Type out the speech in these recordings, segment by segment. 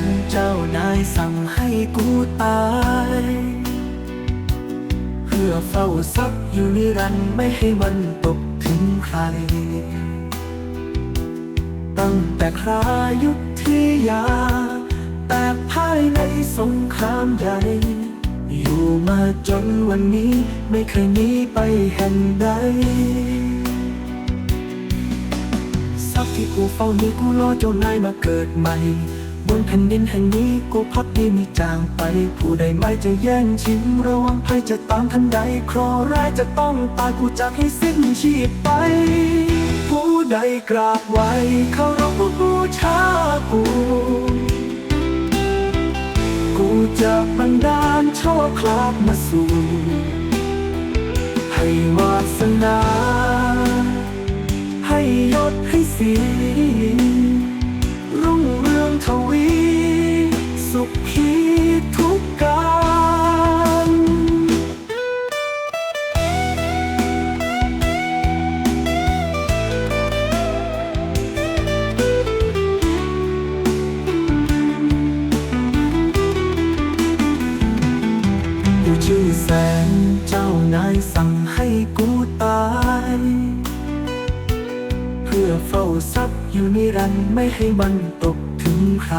นเจ้านายสั่งให้กูตาย เพื่อเฝ้าทรัพย์อยู่นิรันดร์ไม่ให้มันตกถึงใคร ตั้งแต่ครายุทธยา แต่ภายในสงครามใหญ่อยู่มาจนวันนี้ไม่เคยหนีไปแห่งใดทรัพย์ที่กูเฝ้านี้กูรอเจ้านายมาเกิดใหม่ บนแผ่นดินแห่งนี้กูพักดีมีจางไป ผู้ใดไม่จะแย่งชิงระวังภัยจะตามทันใดคราะห์ร้ายจะต้องตายกูจะให้สิ้นชีพไป ผู้ใดกราบไหวเขารพบูชากูกูจะบันดาลโชคลาภมาสู่ให้วาส ชื่อแสงเจ้านายสั่งให้กูตาย เพื่อเฝ้าทรัพย์อยู่นิรันด์ไม่ให้มันตกถึงใคร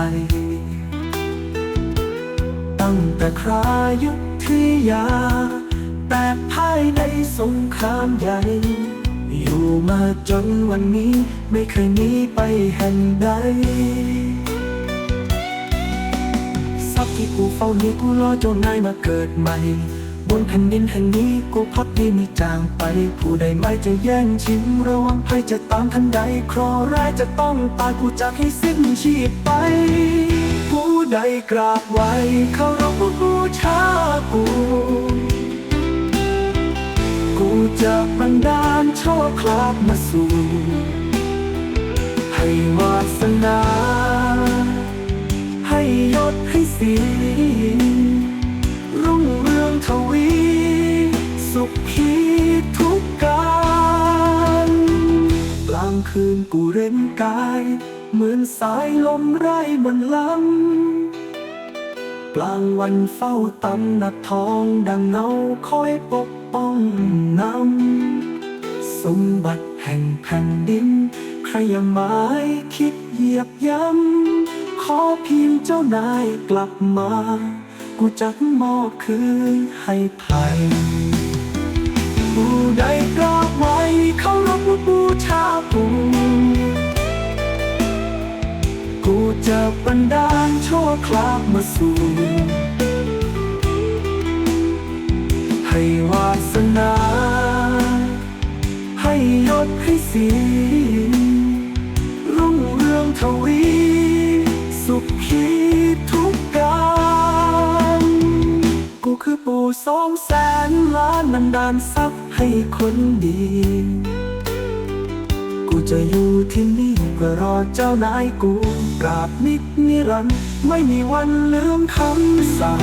ตั้งแต่ครายุทธยา แต่ภายในสงครามใหญ่ อยู่มาจนวันนี้ไม่เคยหนีไปแห่งใด ที่กูเฝ้านี้กูรอเจ้านายมาเกิดใหม่ บนแผ่นดินแห่งนี้กูพักดีมีจางไป ผู้ใดไม่จะแย่งชิงระวังภัยจะตามทันใดคราะห์ร้ายจะต้องตายกูจะให้สิ้นชีพไป ผู้ใดกราบไหวเขารพบูชากูกูจะบันดาลโชคลาภมาสู่ให้วาสนา ยศให้สีรุ่งเรืองทวี สุขีทุกการกลางคืนกูเร่นกาย เหมือนสายลมไร้บนลำกลางวันเฝ้าตำหนักทองดังเงาคอยปกป้องนำสมบัติแห่งแผ่นดิน ใครอย่าหมายคิดเหยียบย้ำ อเพียงเจ้านายกลับมา กูจะมอบคืนให้ภัยผู้ใดกราบไหวเขารพบูชากูกูจะบันดาลโชคลาภมาสู่ให้วาสนา ให้ยศให้สีรุ่งเรืองทวี สุขีทุกการกูคือปู่สองแสนล้านนันดานทรัพย์ให้คนดี กูจะอยู่ที่นี่เพื่อรอเจ้านายกูกราบนิดนิรันดร์ไม่มีวันลืมคำสั่ง